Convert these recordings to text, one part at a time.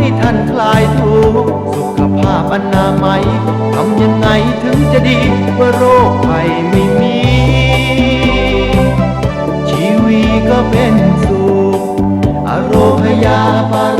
ให้ท่านคลายทุกข์สุขภาพอนามัยทำยังไงถึงจะดีเมื่อโรคภัยไม่มี ชีวีก็เป็นสุขอโรคยาปรมา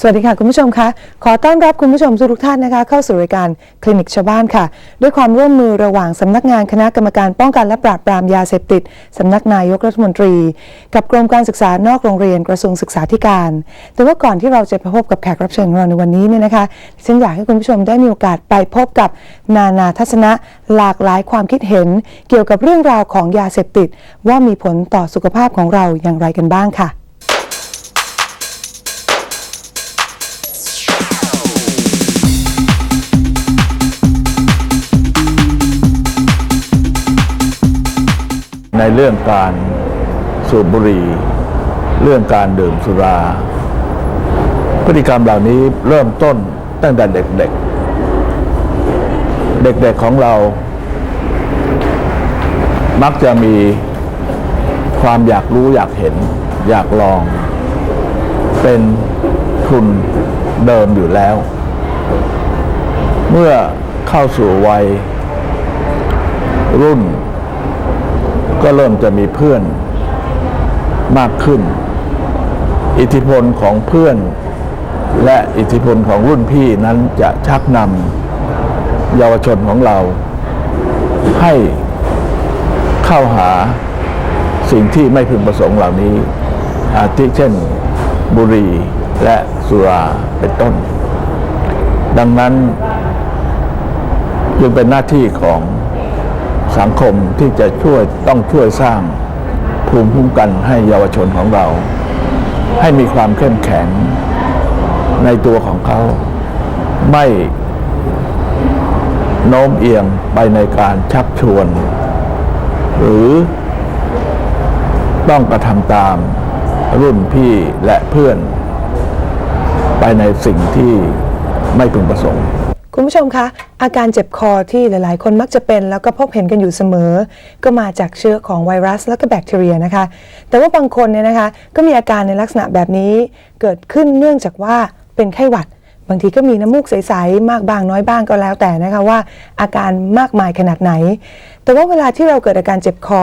สวัสดีค่ะ คุณผู้ชมคะขอต้อนรับคุณผู้ชมทุกท่านนะคะ เข้าสู่รายการคลินิกชาวบ้านค่ะ ด้วยความร่วมมือระหว่างสำนักงานคณะกรรมการป้องกันและปราบปรามยาเสพติดสำนักนายกรัฐมนตรี กับกรมการศึกษานอกโรงเรียนกระทรวงศึกษาธิการ แต่ว่าก่อนที่เราจะไปพบกับแขกรับเชิญของเราในวันนี้เนี่ยนะคะฉันอยากให้คุณผู้ชมได้มีโอกาสไปพบกับนานาทัศนะหลากหลายความคิดเห็น เกี่ยวกับเรื่องราวของยาเสพติด ว่ามีผลต่อสุขภาพของเราอย่างไรกันบ้างค่ะ ในเรื่องการสูบบุหรี่ เรื่องการดื่มสุรา พฤติกรรมเหล่านี้เริ่มต้นตั้งแต่เด็กๆ เด็กๆของเรา มักจะมีความอยากรู้อยากเห็น อยากลอง เป็นทุนเดิมอยู่แล้ว เมื่อเข้าสู่วัยรุ่น ก็เริ่มจะมีเพื่อนมากขึ้น อิทธิพลของเพื่อน และอิทธิพลของรุ่นพี่นั้นจะชักนำเยาวชนของเรา ให้เข้าหาสิ่งที่ไม่พึงประสงค์เหล่านี้ อาทิเช่น บุหรี่และสุราเป็นต้น ดังนั้นจึงเป็นหน้าที่ของ สังคมที่จะช่วยต้องช่วยสร้างภูมิคุ้มกันให้เยาวชนของเรา ให้มีความเข้มแข็งในตัวของเขา ไม่โน้มเอียงไปในการชักชวน หรือต้องกระทำตามรุ่นพี่และเพื่อน ไปในสิ่งที่ไม่พึงประสงค์ คุณผู้ชมคะ อาการเจ็บคอที่หลาย ๆ คนมักจะเป็น แล้วก็พบเห็นกันอยู่เสมอ ก็มาจากเชื้อของไวรัสและก็แบคทีเรียนะคะ แต่ว่าบางคนเนี่ยนะคะก็มีอาการในลักษณะแบบนี้ เกิดขึ้นเนื่องจากว่าเป็นไข้หวัด บางทีก็มีน้ำมูกใสๆมากบ้างน้อยบ้างก็แล้วแต่นะคะว่า อาการมากมายขนาดไหน แต่ว่าเวลาที่เราเกิดอาการเจ็บคอ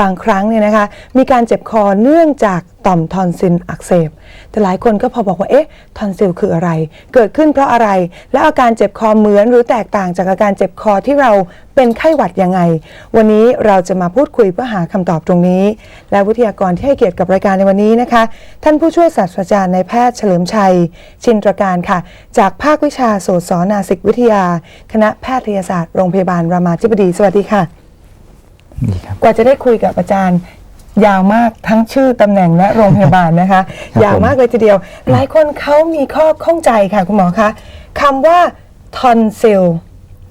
บางครั้งเนี่ยนะคะมีการเจ็บคอเนื่องจากต่อมทอนซิลอักเสบ แต่หลายคนก็พอบอกว่าเอ๊ะทอนซิลคืออะไร เกิดขึ้นเพราะอะไร และอาการเจ็บคอเหมือนหรือแตกต่างจากอาการเจ็บคอที่เรา เป็นไข้หวัดยังไง วันนี้เราจะมาพูดคุยเพื่อหาคำตอบตรงนี้ และวิทยากรที่ให้เกียรติกับรายการในวันนี้นะคะ ท่านผู้ช่วยศาสตราจารย์นายแพทย์เฉลิมชัย ชินตรการค่ะ จากภาควิชาโสตศนาสิกวิทยา คณะแพทยศาสตร์โรงพยาบาลรามาธิบดี สวัสดีค่ะดีครับกว่าจะได้คุยกับอาจารย์ยาวมากทั้งชื่อตำแหน่งและโรงพยาบาลนะคะครับยาวมากเลยทีเดียว หลายคนเขามีข้อข้องใจค่ะคุณหมอคะคำว่าทอนซิล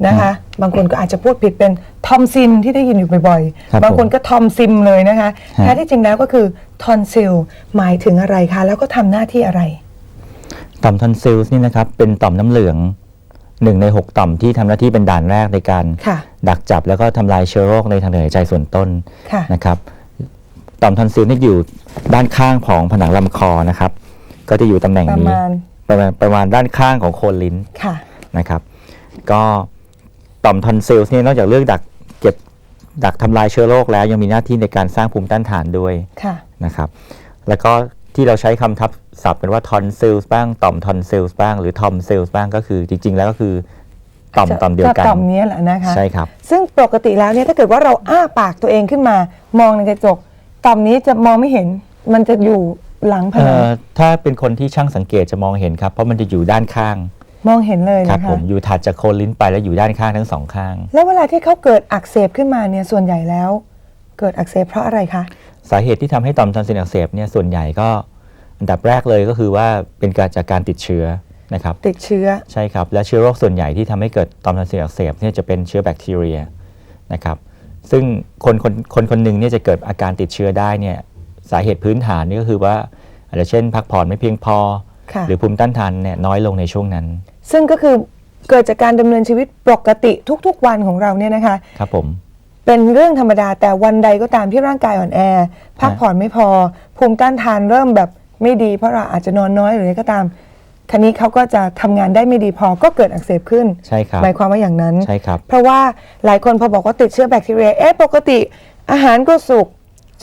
นะคะ บางคนก็อาจจะพูดผิดเป็นทอมซินที่ได้ยินอยู่บ่อยครับๆ บางคนก็ทอมซิมเลยนะคะฮะ แท้ที่จริงแล้วก็คือทอนซิลหมายถึงอะไรคะ แล้วก็ทำหน้าที่อะไร ต่อมทอนซิลส์นี่นะครับเป็นต่อมน้ำเหลืองหนึ่งใน 6 ต่อมที่ทำหน้าที่เป็นด่านแรกในการ ค่ะ ดักจับแล้วก็ทำลายเชื้อโรคในทางเดินหายใจส่วนต้นค่ะ นะครับต่อมทอนซิลนี่อยู่ด้านข้างของผนังลำคอนะครับ ก็จะอยู่ตำแหน่งประนี้มาณ ประมาณประมาณด้านข้างของโคนลิ้นค่ะ นะครับ ก็ ต่อมทอนซิลส์เนี่ยนอกจากเรื่องดักเก็บดักทำลายเชื้อโรคแล้วยังมีหน้าที่ในการสร้างภูมิต้านทานด้วยค่ะนะครับ แล้วก็ที่เราใช้คำทับศัพท์เป็นว่าทอนซิลส์บ้างต่อมทอนซิลส์บ้างหรือทอมซิลส์บ้างก็คือจริง ๆ แล้วก็คือต่อมต่อมเดียวกันต่อมนี้แหละนะคะใช่ครับ ซึ่งปกติแล้วเนี่ยถ้าเกิดว่าเราอ้าปากตัวเองขึ้นมา มองในกระจกต่อมนี้จะมองไม่เห็น มันจะอยู่หลังผเอ่นังอถ้าเป็นคนที่ช่างสังเกตจะมองเห็นครับ เพราะมันจะอยู่ด้านข้าง มองเห็นเลยครับนะผคะมอยู่ถัดจากโคนลิ้นไปแล้วอยู่ด้านข้างทั้งสองข้าง แล้วเวลาที่เขาเกิดอักเสบขึ้นมาเนี่ยส่วนใหญ่แล้ว เกิดอักเสบเพราะอะไรคะ สาเหตุที่ทำให้ต่อมทอนซิลอักเสบเนี่ยส่วนใหญ่ก็อันดับแรกเลยก็คือว่าเป็นการจากการติดเชื้อนะครับติดเชื้อ ใช่ครับและเชื้อโรคส่วนใหญ่ที่ทำให้เกิดต่อมทอนซิลอักเสบเนี่ยจะเป็นเชื้อแบคทีเรียนะครับซึ่งคนคนคนคนหนึ่งเนี่ยจะเกิดอาการติดเชื้อได้เนี่ยสสาเหตุพื้นฐานนี่ก็คือว่าอาจจะเช่น พักผ่อนไม่เพียงพอ ค่ะ หรือภูมิต้านทานเนี่ยน้อยลงในช่วงนั้น ซึ่งก็คือเกิดจากการดำเนินชีวิตปกติทุกๆวันของเราเนี่ยนะคะ ครับผม เป็นเรื่องธรรมดาแต่วันใดก็ตามที่ร่างกายอ่อนแอ พักผ่อนไม่พอ ภูมิต้านทานเริ่มแบบไม่ดี เพราะเราอาจจะนอนน้อยหรืออะไรก็ตาม คันนี้เขาก็จะทำงานได้ไม่ดีพอก็เกิดอักเสบขึ้น ใช่ครับ หมายความว่าอย่างนั้น ใช่ครับ เพราะว่าหลายคนพอบอกว่าติดเชื้อแบคทีเรีย เอ๊ะปกติอาหารก็สุก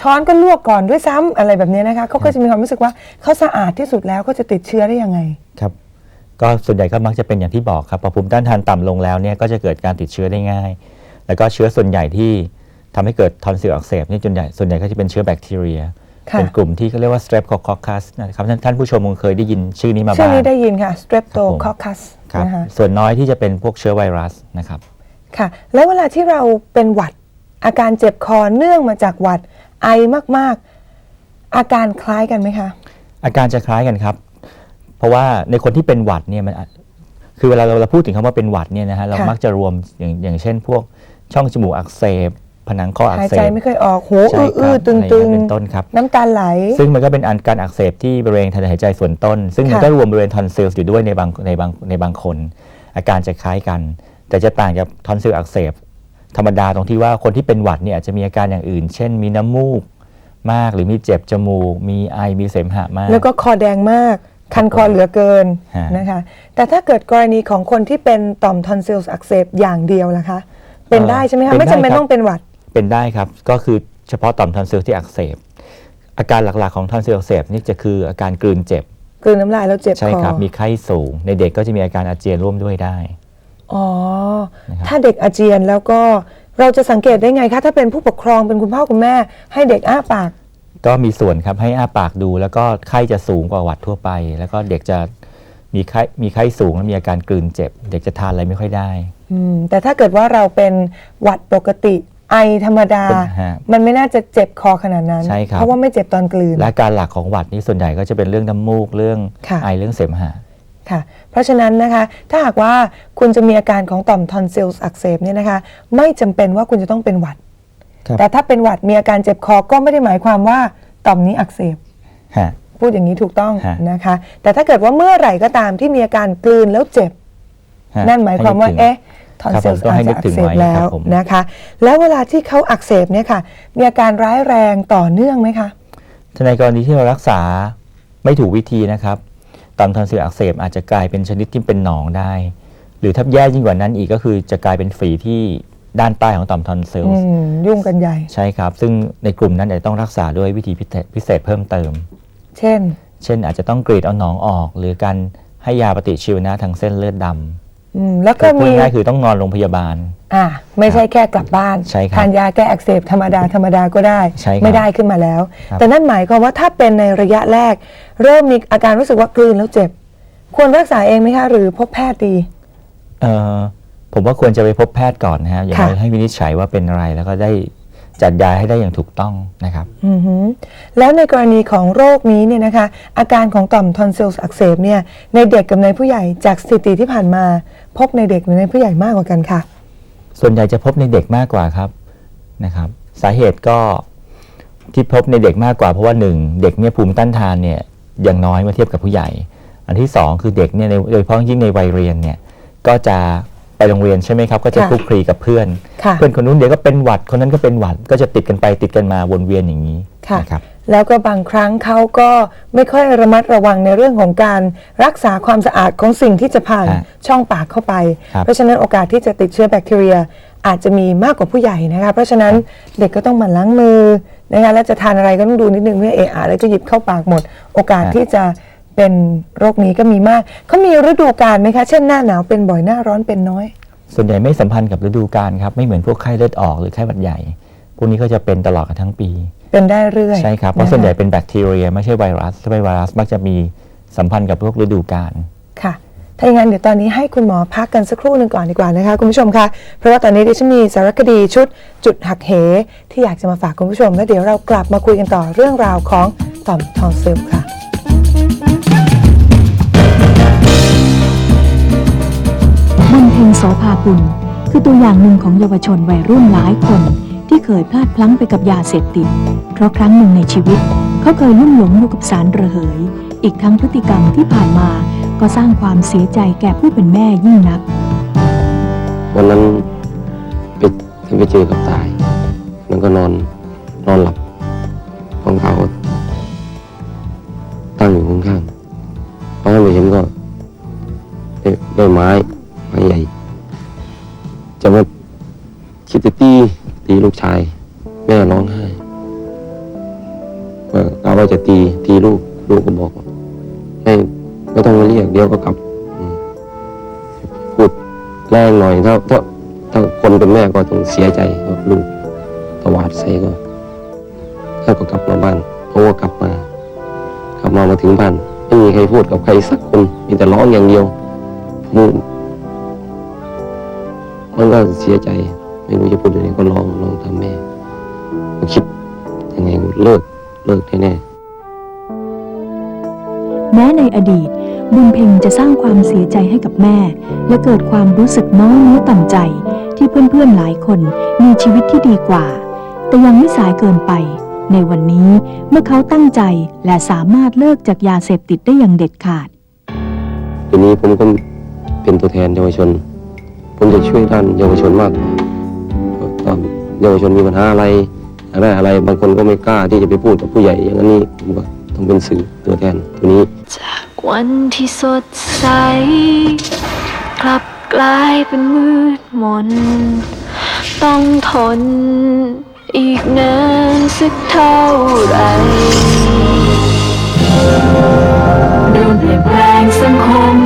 ช้อนก็ลวกก่อนด้วยซ้ำอะไรแบบนี้นะคะเขาก็จะมีความรู้สึกว่าเขาสะอาดที่สุดแล้วเขาจะติดเชื้อได้ยังไง ครับ ก็ส่วนใหญ่ก็มักจะเป็นอย่างที่บอกครับพอภูมิต้านทานต่ำลงแล้วเนี่ยก็จะเกิดการติดเชื้อได้ง่าย แล้วก็เชื้อส่วนใหญ่ที่ทำให้เกิดทอนซิลอักเสบเนี่ยส่วนใหญ่ส่วนใหญ่ก็จะเป็นเชื้อแบคทีเรียค่ะเป็นกลุ่มที่เขาเรียกว่า streptococcus นะครับท่านท่านผู้ชมคงเคยได้ยินชื่อนี้มาชื่อบ้างนี้ได้ยินค่ะ streptococcus ครับนะคะส่วนน้อยที่จะเป็นพวกเชื้อไวรัสนะครับค่ะ แล้วเวลาที่เราเป็นหวัดอาการเจ็บคอเนื่องมาจากหวัดไอมากๆ อาการคล้ายกันไหมคะ อาการจะคล้ายกันครับ เพราะว่าในคนที่เป็นหวัดเนี่ยมันอาจคือเวลาเราเราพูดถึงคำว่าเป็นหวัดเนี่ยนะฮะเราค่ะมักจะรวมอย่างอย่างเช่น พวกช่องจมูกอักเสบผนังคออัหากยเสใจบไม่เคยออกหูใช่ครับอื้อๆตึอะไรอย่างงเงี้ยเป็นต้นครับๆน้ำตาไหล ซึ่งมันก็เป็นอันการอักเสบที่บริเวณทางเดินหายใจส่วนต้น ซึ่งมันค่ะก็รวมบริเวณทอนซิลอยู่ด้วยในบางในบางในบางคน อาการจะคล้ายกัน แต่จะต่างจากทอนซิลอักเสบธรรมดาตรงที่ว่าคนที่เป็นหวัดเนี่ยอาจจะมีอาการอย่างอื่น เช่น มีน้ำมูกมากหรือมีเจ็บจมูก มีไอมีเสมหะมาก แล้วก็คอแดงมาก คันคอเหลือเกินฮะ นะคะ แต่ถ้าเกิดกรณีของคนที่เป็นต่อมทอนซิลอักเสบอย่างเดียวล่ะคะ เป็นได้ใช่ไหมคะ ไม่จำเป็นต้องเป็นหวัด เป็นได้ครับ ก็คือเฉพาะต่อมทอนซิลที่อักเสบ อาการหลักๆของทอนซิลอักเสบนี่จะคืออาการกลืนเจ็บ กลืนน้ำลายแล้วเจ็บใช่คอครับ มีไข้สูง ในเด็กก็จะมีอาการอาเจียนร่วมด้วยได้ อ๋อ นะครับ ถ้าเด็กอาเจียนแล้วก็เราจะสังเกตได้ไงคะ ถ้าเป็นผู้ปกครองเป็นคุณพ่อคุณแม่ ให้เด็กอ้าปาก ก็มีส่วนครับให้อ้าปากดู แล้วก็ไข้จะสูงกว่าหวัดทั่วไป แล้วก็เด็กจะมีไข้มีไข้สูงและมีอาการกลืนเจ็บ เด็กจะทานอะไรไม่ค่อยได้ อืมแต่ถ้าเกิดว่าเราเป็นหวัดปกติไอธรรมดาเป็นฮะมันไม่น่าจะเจ็บคอขนาดนั้น ใช่ครับ เพราะว่าไม่เจ็บตอนกลืน และอาการหลักของหวัดนี่ส่วนใหญ่ก็จะเป็นเรื่องน้ำมูกเรื่องค่ะ ไอเรื่องเสมหะ ค่ะ เพราะฉะนั้นนะคะ ถ้าหากว่าคุณจะมีอาการของต่อมทอนซิลอักเสบเนี่ยนะคะ ไม่จำเป็นว่าคุณจะต้องเป็นหวัดครับ แต่ถ้าเป็นหวัดมีอาการเจ็บคอก็ไม่ได้หมายความว่าต่อมนี้อักเสบฮะพูดอย่างนี้ถูกต้องฮะนะคะ แต่ถ้าเกิดว่าเมื่อไหร่ก็ตามที่มีอาการกลืนแล้วเจ็บฮะนั่นหมายความว่าให้นึกถึงเอ๊ะทอนครับซิลผมก็อาจให้นึจะกอัถึกงเสบไว้แล้วครับผมนะคะ แล้วเวลาที่เขาอักเสบเนี่ยค่ะ มีอาการร้ายแรงต่อเนื่องไหมคะถ้าในกรณีที่เรารักษาไม่ถูกวิธีนะครับต่อมทอนซิลอักเสบอาจจะกลายเป็นชนิดที่เป็นหนองได้ หรือถ้าแย่ยิ่งกว่านั้นอีกก็คือจะกลายเป็นฝีที่ ด้านใต้ของต่อมทอนซิลอืมยุ่งกันใหญ่ ใช่ครับ ซึ่งในกลุ่มนั้นอาจจะต้องรักษาด้วยวิธีพิเศษพิเศษเพิ่มเติม เช่น เช่นอาจจะต้องกรีดเอาหนองออก หรือการให้ยาปฏิชีวนะทางเส้นเลือดดอืม แล้วำก็คือพูมีดง่ายๆคือต้องนอนโรงพยาบาล อ่า ไม่ใช่แค่กลับบ้าน ใช่ครับทานยาแก้อักเสบธรรมดาธรรมดาก็ได้ ใช่ครับไม่ได้ขึ้นมาแล้ว ครับ แต่นั่นหมายความว่าถ้าเป็นในระยะแรก เริ่มมีอาการรู้สึกว่ากลืนแล้วเจ็บ ควรรักษาเองไหมคะ หรือพบแพทย์ดี เอ่อ ผมว่าควรจะไปพบแพทย์ก่อนนะฮะอย่างค่ะไรให้วินิจฉัยว่าเป็นอะไรแล้วก็ได้จัดยาให้ได้อย่างถูกต้องนะครับอือหือแล้วในกรณีของโรคนี้เนี่ยนะคะ อาการของต่อมทอนซิลอักเสบเนี่ยในเด็กกับในผู้ใหญ่จากสถิติที่ผ่านมา พบในเด็กหรือในผู้ใหญ่มากกว่ากันค่ะ ส่วนใหญ่จะพบในเด็กมากกว่าครับนะครับ สาเหตุก็ที่พบในเด็กมากกว่าเพราะว่าหนึ่งเด็กเนี่ยภูมิต้านทานเนี่ยยังน้อยเมื่อเทียบกับผู้ใหญ่ อันที่สองคือเด็กเนี่ยในโดยเฉพาะยิ่งในวัยเรียนเนี่ยก็จะ ไปโรงเรียนใช่ไหมครับ ก็จะค่ะคลุกคลีกับเพื่อน ค่ะ เพื่อนคนนู้นเดี๋ยวก็เป็นหวัดคนนั้นก็เป็นหวัดก็จะติดกันไปติดกันมาวนเวียนอย่างนี้ค่ะ นะครับแล้วก็บางครั้งเขาก็ไม่ค่อยระมัดระวังในเรื่องของการรักษาความสะอาดของสิ่งที่จะผ่านฮะช่องปากเข้าไปครับเพราะฉะนั้นโอกาสที่จะติดเชื้อแบคทีเรีย อาจจะมีมากกว่าผู้ใหญ่นะคะ เพราะฉะนั้นเด็กก็ต้องหมั่นล้างมือนะคะแล้วจะทานอะไรก็ต้องดูนิดนึงไม่เอะอะแล้วจะหยิบเข้าปากหมด โอกาสฮะที่จะ เป็นโรคนี้ก็มีมากเขามีฤดูกาลไหมคะ เช่นหน้าหนาวเป็นบ่อยหน้าร้อนเป็นน้อย ส่วนใหญ่ไม่สัมพันธ์กับฤดูกาลครับ ไม่เหมือนพวกไข้เลือดออกหรือไข้หวัดใหญ่ พวกนี้ก็จะเป็นตลอดกันทั้งปี เป็นได้เรื่อยใช่ครับ เพราะคส่วนใหญ่เป็นแบคทีเรีย ไม่ใช่ไวรัสถ้าเป็นไวรัสมักจะมีสัมพันธ์กับพวกฤดูกาลค่ะ ถ้าอย่างนั้นเดี๋ยวตอนนี้ให้คุณหมอพักกันสักครู่หนึ่งก่อนดีกว่านะคะคุณผู้ชมคะเพราะว่าตอนนี้ดิฉันมีสารคดีชุดจุดหักเห ที่อยากจะมาฝากคุณผู้ชมแล้วเดี๋ยวเรากลับมาคุยกันต่อเรื่องราวของต่อมทอนซิลค่ะ โสภากุลคือตัวอย่างหนึ่งของเยาวชนวัยรุ่นหลายคน ที่เคยพลาดพลั้งไปกับยาเสพติด เพราะครั้งหนึ่งในชีวิต เขาเคยลุ่มหลงอยู่กับสารระเหย อีกทั้งพฤติกรรมที่ผ่านมา ก็สร้างความเสียใจแก่ผู้เป็นแม่ยิ่งนัก วันนั้นไปไปเจอกับตาย มันก็นอนนอนหลับรองเท้าตั้งอยู่ข้างๆตอนนั้นไปเห็นก็ได้ไม้ไม้ใหญ่ จะมาคิดจะตีตีลูกชาย แม่ร้องไห้ว่ากาว่าจะตีตีลูกลูกก็บอกว่าไม่ต้องมาเรียกเดี๋ยวก็กลับพูดแรงหน่อยถ้าถ้าถ้าคนเป็นแม่ก็ต้องเสียใจกับลูกตวาดใส่ก็แล้วก็กลับมาบ้านเพราะว่ากลับมา กลับมามาถึงบ้านไม่มีใครพูดกับใครสักคนมีแต่ร้องอย่างเดียวผม มันก็เสียใจ ไม่รู้จะพูดยังไงก็ร้องร้องตามแม่ก็คิดยังไงเลิกเลิกแน่ๆแม้ในอดีต บุญเพ็งจะสร้างความเสียใจให้กับแม่ และเกิดความรู้สึกน้อยเนื้อต่ำใจ ที่เพื่อนๆหลายคนมีชีวิตที่ดีกว่า แต่ยังไม่สายเกินไป ในวันนี้เมื่อเขาตั้งใจและสามารถเลิกจากยาเสพติดได้อย่างเด็ดขาด ทีนี้ผมก็เป็นตัวแทนเยาวชน ผมจะช่วยด้านเยาวชนมากตอนเยาวชนมีปัญหาอะไรอยากได้อะไร บางคนก็ไม่กล้าที่จะไปพูดกับผู้ใหญ่ อย่างนั้นนี่ผมก็ต้องเป็นสื่อตัวแทนตัวนี้ จากวันที่สดใส กลับกลายเป็นมืดมน ต้องทนอีกนานสักเท่าไหรร่วมเปลี่ยนแปลงสังคม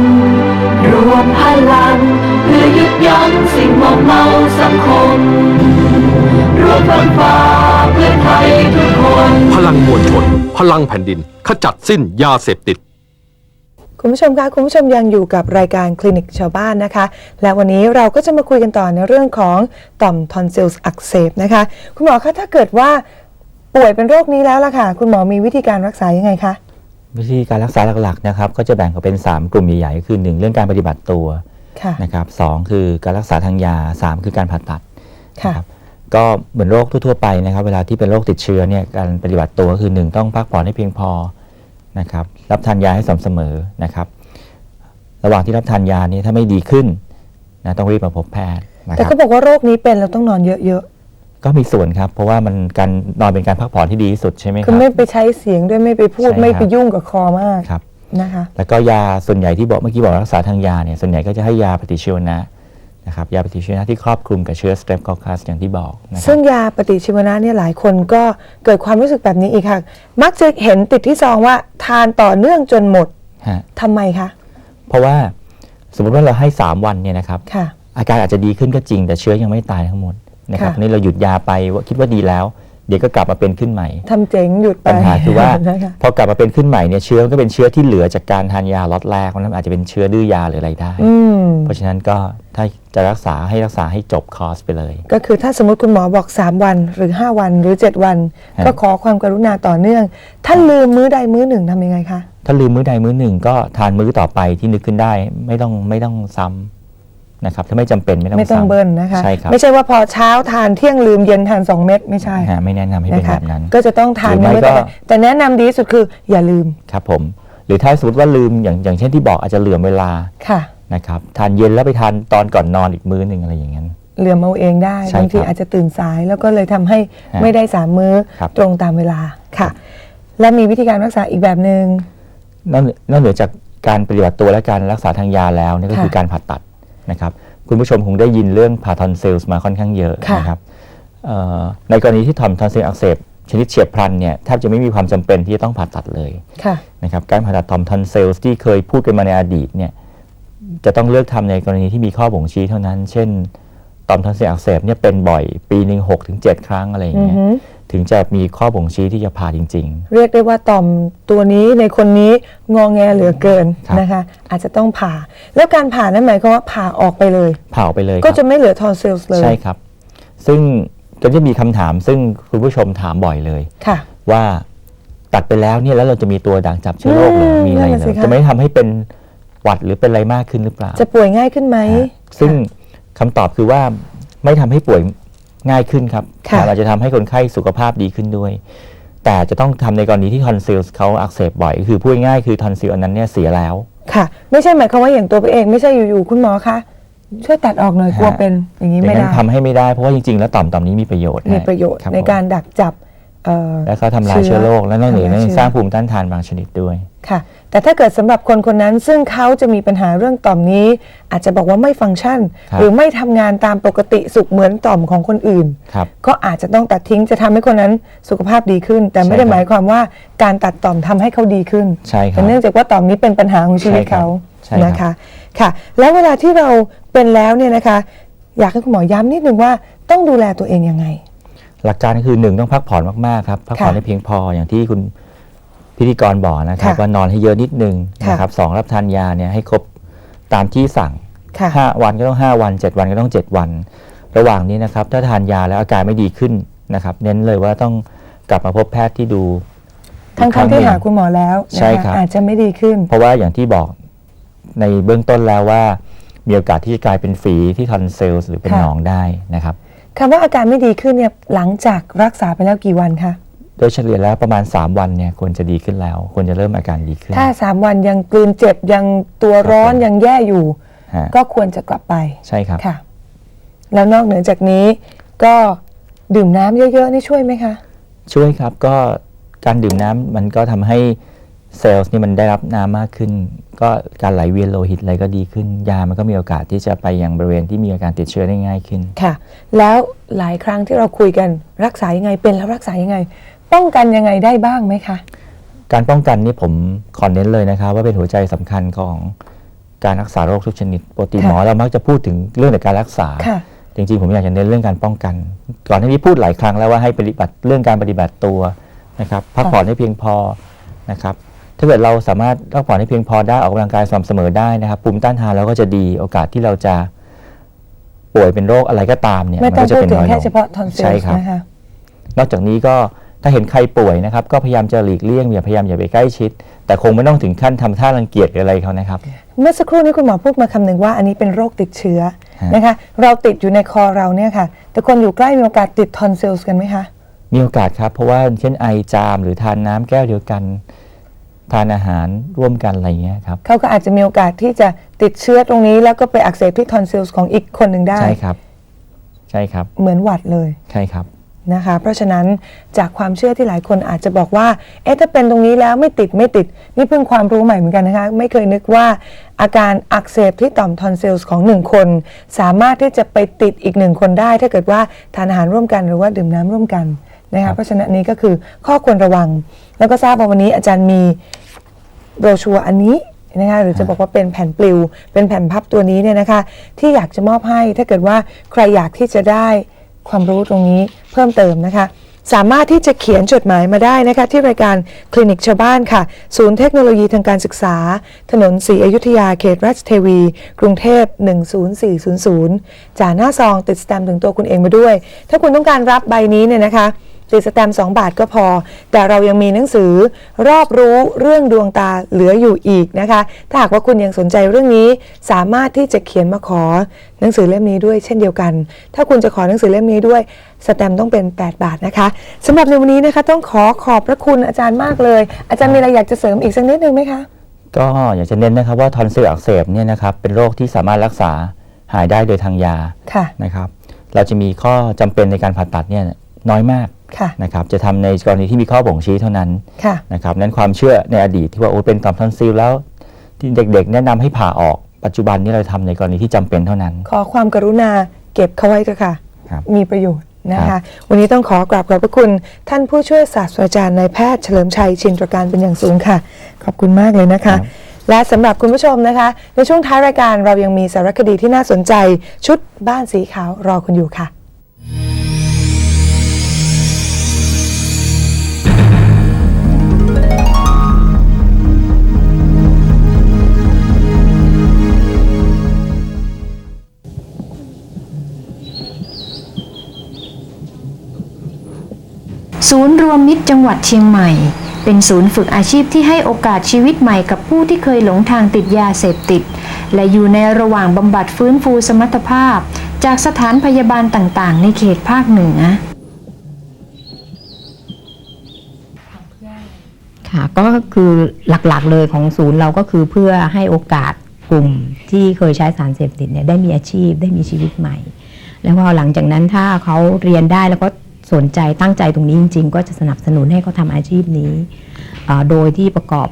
รวมพ ลัง เพื่อหยุดยั้งสิ่งมอมเมาสังคมรวมฟันฝ่าเพื่อไทยทุกคน พลังมวลชน พลังแผ่นดิน ขจัดสิ้นยาเสพติด คุณผู้ชมคะคุณผู้ชมยังอยู่กับรายการคลินิกชาวบ้านนะคะ และวันนี้เราก็จะมาคุยกันต่อในเรื่องของต่อมทอนซิลส์อักเสบนะคะ คุณหมอคะถ้าเกิดว่าป่วยเป็นโรคนี้แล้วล่ะค่ะ คุณหมอมีวิธีการรักษายังไงคะ วิธีการรักษาหลักๆนะครับก็จะแบ่งออกเป็น 3 กลุ่มใหญ่ๆก็คือ 1 เรื่องการปฏิบัติตัวค่ะ นะครับสองคือการรักษาทางยา 3 คือการผ่าตัดค่ะ นะครับก็เหมือนโรคทั่วๆไปนะครับ เวลาที่เป็นโรคติดเชื้อเนี่ยการปฏิบัติตัวก็คือ 1 ต้องพักผ่อนให้เพียงพอนะครับรับทานยาให้สม่ำเสมอนะครับ ระหว่างที่รับทานยานี้ถ้าไม่ดีขึ้นนะต้องรีบมาพบแพทย์นะคแต่รับก็บอกว่าโรคนี้เป็นเราต้องนอนเยอะ ก็มีส่วนครับ เพราะว่ามันการนอนเป็นการพักผ่อนที่ดีที่สุดใช่ไหมๆคคือรับไม่ไปใช้เสียงด้วยไม่ไปพูดใช่ครับ ไม่ไปยุ่งกับคอมากครับ นะคะ แล้วก็ยาส่วนใหญ่ที่บอกเมื่อกี้บอกรักษาทางยาเนี่ยส่วนใหญ่ก็จะให้ยาปฏิชีวนะนะครับยาปฏิชีวนะที่ครอบคลุมกับเชื้อสเตปโคคัสอย่างที่บอกนะครัซึ่บงยาปฏิชีวนะเนี่ยหลายคนก็เกิดความรู้สึกแบบนี้อีกค่ะ มักจะเห็นติดที่ซองว่าทานต่อเนื่องจนหมดฮะ ทำไมคะเพราะว่าสมมติว่าเราให้ 3 วันเนี่ยนะครับ ค่ะ อาการอาจจะดีขึ้นก็จริงแต่เชื้อยังไม่ตายทั้งหมด นะครับค่ะ นี่เราหยุดยาไปว่าคิดว่าดีแล้ว เดี๋ยวก็กลับมาเป็นขึ้นใหม่ ทำเจ๋งหยุดไปปัญหาคือว่า นะคะ พอกลับมาเป็นขึ้นใหม่เนี่ยเชื้อมันก็เป็นเชื้อที่เหลือจากการทานยาล็อตแรกเพราะฉะนั้นอาจจะเป็นเชื้อดื้อยาหรืออะไรได้ อืม เพราะฉะนั้นก็ถ้าจะรักษาให้รักษาให้จบคอร์สไปเลย ก็คือถ้าสมมติคุณหมอบอก 3 วันหรือ 5 วันหรือ 7 วันครับก็ขอความกรุณาต่อเนื่อง ถ้าลืมมื้อใดมื้อหนึ่งทำยังไงคะ ถ้าลืมมื้อใดมื้อหนึ่งก็ทานมื้อต่อไปที่นึกขึ้นได้ไม่ต้องไม่ต้องซ้ำ นะครับถ้าไม่จำเป็นไม่ต้องไม่ต้องซ้ำเบิ้ลนะคะ ใช่ครับไม่ใช่ว่าพอเช้าทานเที่ยงลืมเย็นทาน 2 เม็ดไม่ใช่ฮะไม่แนะนำให้เป็นนะคะแบบนั้น ก็จะต้องทานหรือไม่มื้อต่อไปก็แต่แนะนำดีที่สุดคืออย่าลืมครับผม หรือถ้าสมมติว่าลืมอย่างอย่างเช่นที่บอกอาจจะเหลื่อมเวลาค่ะ นะครับทานเย็นแล้วไปทานตอนก่อนนอนอีกมื้อหนึ่งอะไรอย่างนั้น เหลือมเอาเองได้ใช่บางทีครับอาจจะตื่นสายแล้วก็เลยทำให้ฮะไม่ได้สามมื้อครับ ตรงตามเวลาค่ะ และมีวิธีการรักษาอีกแบบหนึ่ง นอกเหนือนอกเหนือจากการปฏิบัติตัวและการรักษาทางยาแล้วเนี่ยก็คือค่ะ การผ่าตัด นะครับคุณผู้ชมคงได้ยินเรื่องผ่าทอนซิลส์มาค่อนข้างเยอะค่ะนะครับเอ่อในกรณีที่ทอมทอนซิลอักเสบชนิดเฉียบพลันเนี่ยแทบจะไม่มีความจำเป็นที่จะต้องผ่าตัดเลยค่ะนะครับการผ่าตัดทอมทอนซิลส์ที่เคยพูดกันมาในอดีตเนี่ยจะต้องเลือกทำในกรณีที่มีข้อบ่งชี้เท่านั้น เช่นตอมทอนซิลอักเสบเนี่ยเป็นบ่อยปีหนึ่งหกถึงเจ็ดครั้งอะไรอย่างเงี้ยอือฮึ ถึงจะมีข้อบ่งชี้ที่จะผ่าจริง เรียกได้ว่าต่อมตัวนี้ในคนนี้งอแงเหลือเกินครับ นะคะ อาจจะต้องผ่า แล้วการผ่านั้นหมายความว่าผ่าออกไปเลย ๆ เผาไปเลยก็ครับจะไม่เหลือทอนซิลส์เลยใช่ครับ ซึ่งก็จะมีคำถามซึ่งคุณผู้ชมถามบ่อยเลย ค่ะ ว่าตัดไปแล้วเนี่ยแล้วเราจะมีตัวด่างจับเชื้อโรคหรืออืมมีอะไรนั่นเหรน่ะสิอคะ จะไม่ทำให้เป็นหวัดหรือเป็นอะไรมากขึ้นหรือเปล่า จะป่วยง่ายขึ้นไหมฮะซึ่งคำตอบคือว่าไม่ทำให้ป่วย ง่ายขึ้นครับค่ะ แต่เราจะทำให้คนไข้สุขภาพดีขึ้นด้วย แต่จะต้องทำในกรณีที่ทอนซิลเขาอักเสบบ่อยก็คือพูดง่ายๆคือทอนซิลอันนั้นเนี่ยเสียแล้ว ค่ะ ไม่ใช่หมายความว่าอย่างตัวไปเองไม่ใช่อยู่ๆคุณหมอคะช่วยตัดออกหน่อยกลัวเป็นอย่างนี้อย่างไม่นั้ได้นทำให้ไม่ได้เพราะว่าจริงๆ แล้วต่อมต่อมนี้มีประโยชน์มีประโยชน์คบในการดักจับเอ่อ และเขาทำลายเชื้อโรคและนอกเหนือนั้นทำลายยังเชื้อสร้างภูมิต้านทานบางชนิดด้วย ค่ะ แต่ถ้าเกิดสำหรับคนคนนั้นซึ่งเขาจะมีปัญหาเรื่องต่อมนี้ อาจจะบอกว่าไม่ฟังก์ชันครับหรือไม่ทำงานตามปกติสุขเหมือนต่อมของคนอื่นครับก็อาจจะต้องตัดทิ้งจะทำให้คนนั้นสุขภาพดีขึ้น แต่ไม่ได้ใช่ครับหมายความว่าการตัดต่อมทำให้เขาดีขึ้นใช่ครับแต่เนื่องจากว่าต่อมนี้เป็นปัญหาของชีวิตใช่ครับเขาใช่ครับนะคะค่ะ แล้วเวลาที่เราเป็นแล้วเนี่ยนะคะ อยากให้คุณหมอย้ำนิดนึงว่าต้องดูแลตัวเองยังไง หลักการก็คือหนึ่งต้องพักผ่อนมากๆครับพักผ่อนค่ะให้เพียงพออย่างที่คุณ พิธีกรบอกนะครับ ค่ะว่านอนให้เยอะนิดนึงค่ะ นะครับสองรับทานยาเนี่ยให้ครบตามที่สั่งค่ะ ห้าวันก็ต้องห้าวันเจ็ดวันก็ต้องเจ็ดวัน ระหว่างนี้นะครับถ้าทานยาแล้วอาการไม่ดีขึ้นนะครับ เน้นเลยว่าต้องกลับมาพบแพทย์ที่ดูทั้งอีกๆที่นึ่หาคุณหมอแล้วนะะใช่ครับ อาจจะไม่ดีขึ้น เพราะว่าอย่างที่บอกในเบื้องต้นแล้วว่า มีโอกาสที่จะกลายเป็นฝีที่ทอนซิลหรือเป็นค่ะ หนองได้นะครับ คำว่าอาการไม่ดีขึ้นเนี่ยหลังจากรักษาไปแล้วกี่วันคะ โดยเฉลี่ยแล้วประมาณ 3 วันเนี่ยควรจะดีขึ้นแล้ว ควรจะเริ่มอาการดีขึ้น ถ้า 3 วันยังกลืนเจ็บยังตัวร้อนครับผมยังแย่อยู่ ฮะ ก็ควรจะกลับไปใช่ครับ ค่ะ แล้วนอกเหนือจากนี้ก็ดื่มน้ำเยอะๆนี่ช่วยไหมคะ ช่วยครับก็การดื่มน้ำมันก็ทำให้เซลล์นี่มันได้รับน้ำมากขึ้น ก็การไหลเวียนโลหิตอะไรก็ดีขึ้น ยามันก็มีโอกาสที่จะไปยังบริเวณที่มีอาการติดเชื้อได้ง่ายขึ้น ค่ะ แล้วหลายครั้งที่เราคุยกันรักษายังไงเป็นแล้วรักษายังไง ป้องกันยังไงได้บ้างไหมคะ การป้องกันนี่ผมขอเน้นเลยนะครับว่าเป็นหัวใจสำคัญของการรักษาโรคทุกชนิดปกติค่ะหมอเรามักจะพูดถึงเรื่องในการรักษาค่ะจริงๆ ผมอยากจะเน้นเรื่องการป้องกัน ก่อนหน้านี้พูดหลายครั้งแล้วว่าให้ปฏิบัติเรื่องการปฏิบัติตัวนะครับพักผ่อนให้เพียงพอนะครับถ้าเกิดเราสามารถพักผ่อนให้เพียงพอได้ออกกำลังกายสม่ำเสมอได้นะครับภูมิต้านทานเราก็จะดีโอกาสที่เราจะป่วยเป็นโรคอะไรก็ตามเนี่ยไม่มันต้องก็จะพูดเป็นถึงน้อยลแค่งเฉพาะทอนซิลใช่ครับนะคะนอกจากนี้ก็ ถ้าเห็นใครป่วยนะครับ ก็พยายามจะหลีกเลี่ยงอย่าพยายามอย่าไปใกล้ชิด แต่คงไม่ต้องถึงขั้นทำท่ารังเกียจหรืออะไรเขานะครับ เมื่อสักครู่นี้คุณหมอพูดมาคำหนึ่งว่าอันนี้เป็นโรคติดเชื้อฮะนะคะ เราติดอยู่ในคอเราเนี่ยค่ะ แต่คนอยู่ใกล้มีโอกาสติดทอนซิลกันไหมคะ มีโอกาสครับ เพราะว่าเช่นไอจามหรือทานน้ำแก้วเดียวกัน ทานอาหารร่วมกันอะไรอย่างเงี้ยครับเขาก็อาจจะมีโอกาสที่จะติดเชื้อตรงนี้ แล้วก็ไปอักเสบที่ทอนซิลของอีกคนหนึ่งได้ ใช่ครับ ใช่ครับ เหมือนหวัดเลย ใช่ครับ นะคะ เพราะฉะนั้นจากความเชื่อที่หลายคนอาจจะบอกว่า เอ๊ะถ้าเป็นตรงนี้แล้วไม่ติดไม่ติด นี่เพิ่งความรู้ใหม่เหมือนกันนะคะ ไม่เคยนึกว่าอาการอักเสบที่ต่อมทอนซิลของหนึ่งคน สามารถที่จะไปติดอีกหนึ่งคนได้ ถ้าเกิดว่าทานอาหารร่วมกันหรือว่าดื่มน้ำร่วมกันนะคะ เพราะฉะนั้นอันนี้ก็คือข้อควรระวัง แล้วก็ทราบว่าวันนี้อาจารย์มีโบรชัวร์อันนี้นะคะหรือจะบอกว่าเป็นแผ่นปลิว เป็นแผ่นพับตัวนี้เนี่ยนะคะ ที่อยากจะมอบให้ถ้าเกิดว่าใครอยากที่จะได้ ความรู้ตรงนี้เพิ่มเติมนะคะ สามารถที่จะเขียนจดหมายมาได้นะคะ ที่รายการคลินิกชาวบ้านค่ะ ศูนย์เทคโนโลยีทางการศึกษา ถนนศรีอยุธยาเขตราชเทวี กรุงเทพ 10400จ่าหน้าซองติดสแตมป์ถึงตัวคุณเองมาด้วย ถ้าคุณต้องการรับใบนี้เนี่ยนะคะ ติดสแตมป์2บาทก็พอ แต่เรายังมีหนังสือรอบรู้เรื่องดวงตาเหลืออยู่อีกนะคะ ถ้าหากว่าคุณยังสนใจเรื่องนี้ สามารถที่จะเขียนมาขอหนังสือเล่มนี้ด้วยเช่นเดียวกัน ถ้าคุณจะขอหนังสือเล่มนี้ด้วยสแตมป์ต้องเป็น 8 บาทนะคะสำหรับในวันนี้นะคะต้องขอขอบพระคุณอาจารย์มากเลย อาจารย์มีอะไรอยากจะเสริมอีกสักนิดนึงไหมคะก็อยากจะเน้นนะครับว่าทอนซิลอักเสบเนี่ยนะครับเป็นโรคที่สามารถรักษาหายได้โดยทางยาค่ะนะครับ เราจะมีข้อจำเป็นในการผ่าตัดเนี่ยน้อยมากค่ะ นะครับจะทำในกรณีที่มีข้อบ่งชี้เท่านั้นค่ะนะครับนั้นความเชื่อในอดีตที่ว่าโอ้เป็นต่อมทอนซิลแล้ว ที่เด็กๆ แนะนำให้ผ่าออกปัจจุบันนี้เราทำในกรณีที่จำเป็นเท่านั้น ขอความกรุณาเก็บเขาไว้เถอะค่ะครับมีประโยชน์นะครัคะบวันนี้ต้องขอกราบขอบพระคุณ ท่านผู้ช่วยศาสตราจารย์นายแพทย์เฉลิมชัยชินตรการเป็นอย่างสูงค่ะ ขอบคุณมากเลยนะคะ และสำหรับคุณผู้ชมนะคะ ในช่วงท้ายรายการเรายังมีสารคดีที่น่าสนใจ ชุดบ้านสีขาวรอคุณอยู่ค่ะ ศูนย์รวมมิตรจังหวัดเชียงใหม่ เป็นศูนย์ฝึกอาชีพที่ให้โอกาสชีวิตใหม่กับผู้ที่เคยหลงทางติดยาเสพติด และอยู่ในระหว่างบำบัดฟื้นฟูสมรรถภาพ จากสถานพยาบาลต่างๆ ในเขตภาคเหนือค่ะก็คือหลักๆเลยของศูนย์เราก็คือเพื่อให้โอกาสกลุ่มที่เคยใช้สารเสพติดเนี่ยได้มีอาชีพได้มีชีวิตใหม่ แล้วพอหลังจากนั้นถ้าเขาเรียนได้แล้วก็ สนใจตั้งใจตรงนี้จริง ๆ ก็จะสนับสนุนให้เขาทำอาชีพนี้ โดยที่ประกอบ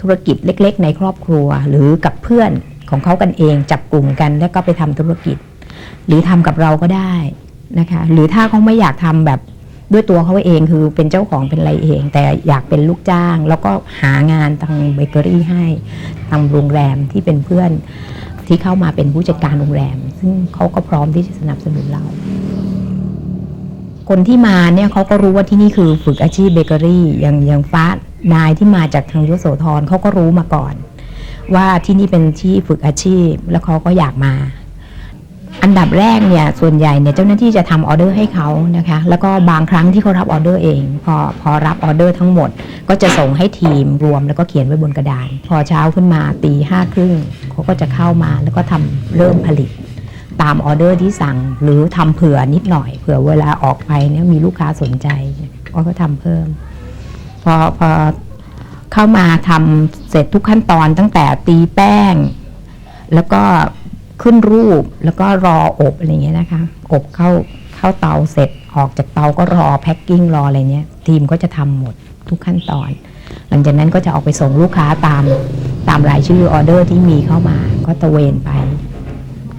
ธุรกิจเล็ก ๆ ในครอบครัว หรือกับเพื่อนของเขากันเองจับกลุ่มกันแล้วก็ไปทำธุรกิจ หรือทำกับเราก็ได้นะคะหรือถ้าเขาไม่อยากทำแบบด้วยตัวเขาเองคือเป็นเจ้าของเป็นอะไรเอง แต่อยากเป็นลูกจ้าง แล้วก็หางานทางเบเกอรี่ให้ทางโรงแรมที่เป็นเพื่อนที่เข้ามาเป็นผู้จัดการโรงแรม ซึ่งเขาก็พร้อมที่จะสนับสนุนเรา คนที่มาเนี่ยเขาก็รู้ว่าที่นี่คือฝึกอาชีพเบเกอรี่อย่างอย่างฟ้านายที่มาจากทางยโสธรเขาก็รู้มาก่อน ว่าที่นี่เป็นที่ฝึกอาชีพแล้วเขาก็อยากมา อันดับแรกเนี่ยส่วนใหญ่เนี่ยเจ้าหน้าที่จะทำออเดอร์ให้เขานะคะ แล้วก็บางครั้งที่เขารับออเดอร์เอง พอพอรับออเดอร์ทั้งหมด ก็จะส่งให้ทีมรวมแล้วก็เขียนไว้บนกระดาน พอเช้าขึ้นมาตีห้าครึ่งเขาก็จะเข้ามาแล้วก็ทำเริ่มผลิต ตามออเดอร์ที่สั่ง หรือทำเผื่อนิดหน่อยเผื่อเวลาออกไปเนี่ยมีลูกค้าสนใจก็ก็ทำเพิ่ม พอพอเข้ามาทำเสร็จทุกขั้นตอนตั้งแต่ตีแป้ง แล้วก็ขึ้นรูปแล้วก็รออบอะไรเงี้ยนะคะ อบเข้าเข้าเตาเสร็จออกจากเตาก็รอแพ็คกิ้งรออะไรเนี้ย ทีมก็จะทำหมดทุกขั้นตอน หลังจากนั้นก็จะออกไปส่งลูกค้าตามตามรายชื่อออเดอร์ที่มีเข้ามาก็ตะเวนไป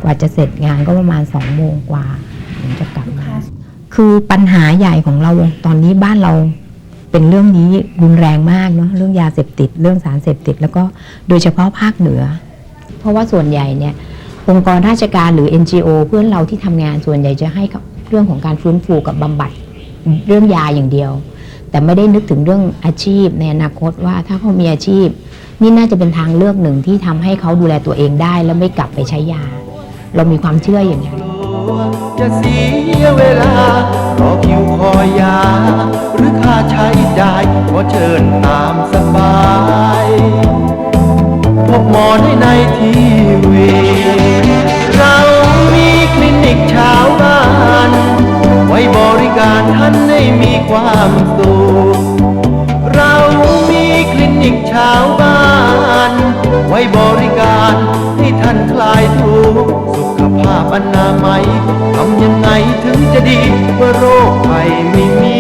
กว่าจะเสร็จงานก็ประมาณสองโมงกว่าถึงจะกลับมาคือปัญหาใหญ่ของเราตอนนี้บ้านเราเป็นเรื่องนี้รุนแรงมากเนาะเรื่องยาเสพติด เรื่องสารเสพติด แล้วก็โดยเฉพาะภาคเหนือ เพราะว่าส่วนใหญ่เนี่ยองค์กรราชการหรือ NGO เพื่อนเราที่ทำงานส่วนใหญ่จะให้กับเรื่องของการฟื้นฟูกับบำบัดเรื่องยาอย่างเดียว แต่ไม่ได้นึกถึงเรื่องอาชีพในอนาคตว่าถ้าเขามีอาชีพ นี่น่าจะเป็นทางเลือกหนึ่งที่ทำให้เขาดูแลตัวเองได้ แล้วไม่กลับไปใช้ยา เรามีความเชื่ออย่างนั้นจะเสียเวลารอคิวคอยยา หรือค่าใช้จ่ายก็เชิญตามสบายพบหมอได้ในทีวีเรามีคลินิกช้าบ้าน ไว้บริการท่านให้มีความสุขเรามีคลินิกช้าบ้าน ไว้บริการให้ท่านคลายทุกสุขภาพอนามัยทำยังไงถึงจะดีเพื่อโรคภัยไม่มี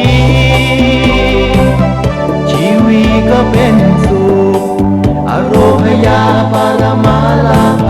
ชีวิตก็เป็นสุขอโรคยาปรมาลา